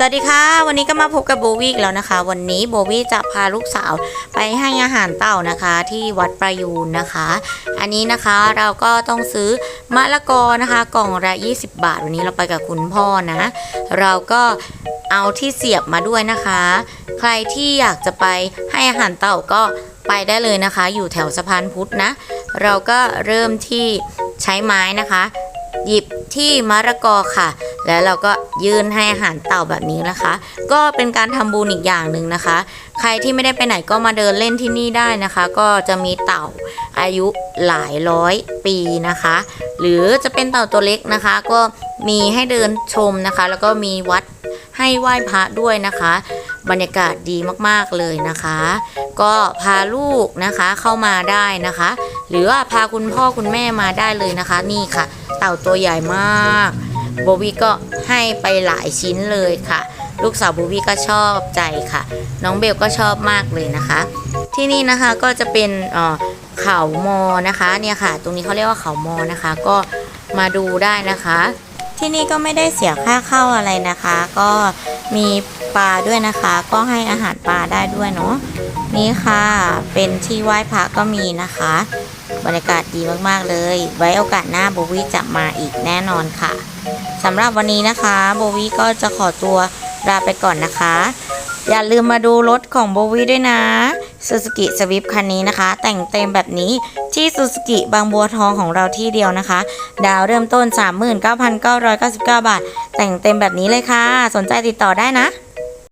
สวัสดีค่ะ วันนี้ก็มาพบกับโบวี่อีกแล้วนะคะ วันนี้โบวี่จะพาลูกสาวไปให้อาหารเต่านะคะ ที่วัดประยูนนะคะ อันนี้นะคะเราก็ต้องซื้อมะละกอนะคะกล่องละ20 บาท วันนี้เราไปกับคุณพ่อนะ เราก็เอาที่เสียบมาด้วยนะคะ ใครที่อยากจะไปให้อาหารเต่าก็ไปได้เลยนะคะ อยู่แถวสะพานพุทธนะ เราก็เริ่มที่ใช้ไม้นะคะ หยิบที่มะละกอค่ะ แล้วเราก็ยื่นให้อาหารเต่าแบบนี้นะคะ ก็เป็นการทำบุญอีกอย่างหนึ่งนะคะ ใครที่ไม่ได้ไปไหนก็มาเดินเล่นที่นี่ได้นะคะ ก็จะมีเต่าอายุหลายร้อยปีนะคะ หรือจะเป็นเต่าตัวเล็กนะคะ ก็มีให้เดินชมนะคะ แล้วก็มีวัดให้ไหว้พระด้วยนะคะ บรรยากาศดีมากๆเลยนะคะ ก็พาลูกนะคะเข้ามาได้นะคะ หรือว่าพาคุณพ่อคุณแม่มาได้เลยนะคะ นี่ค่ะ เต่าตัวใหญ่มาก โบวี่ก็ให้ไปหลายชิ้นเลยค่ะ ลูกสาวโบวี่ก็ชอบใจค่ะ น้องเบลก็ชอบมากเลยนะคะ ที่นี่นะคะก็จะเป็นเอ่อเขามอนะคะเนี่ยค่ะ ตรงนี้เขาเรียกว่าเขามอนะคะ ก็มาดูได้นะคะ ที่นี่ก็ไม่ได้เสียค่าเข้าอะไรนะคะ ก็มีปลาด้วยนะคะ ก็ให้อาหารปลาได้ด้วยเนาะนี่ค่ะ เป็นที่ไหว้พระก็มีนะคะ บรรยากาศดีมากๆเลย ไว้โอกาสหน้าโบวี่จะมาอีกแน่นอนค่ะสำหรับวันนี้นะคะโบวี่ก็จะขอตัวลาไปก่อนนะคะ อย่าลืมมาดูรถของโบวี่ด้วยนะ Suzuki Swift คันนี้นะคะ แต่งเต็มแบบนี้ที่ Suzuki บางบัวทองของเราที่เดียวนะคะ ดาวเริ่มต้น 39,999 บาท แต่งเต็มแบบนี้เลยค่ะ สนใจติดต่อได้นะ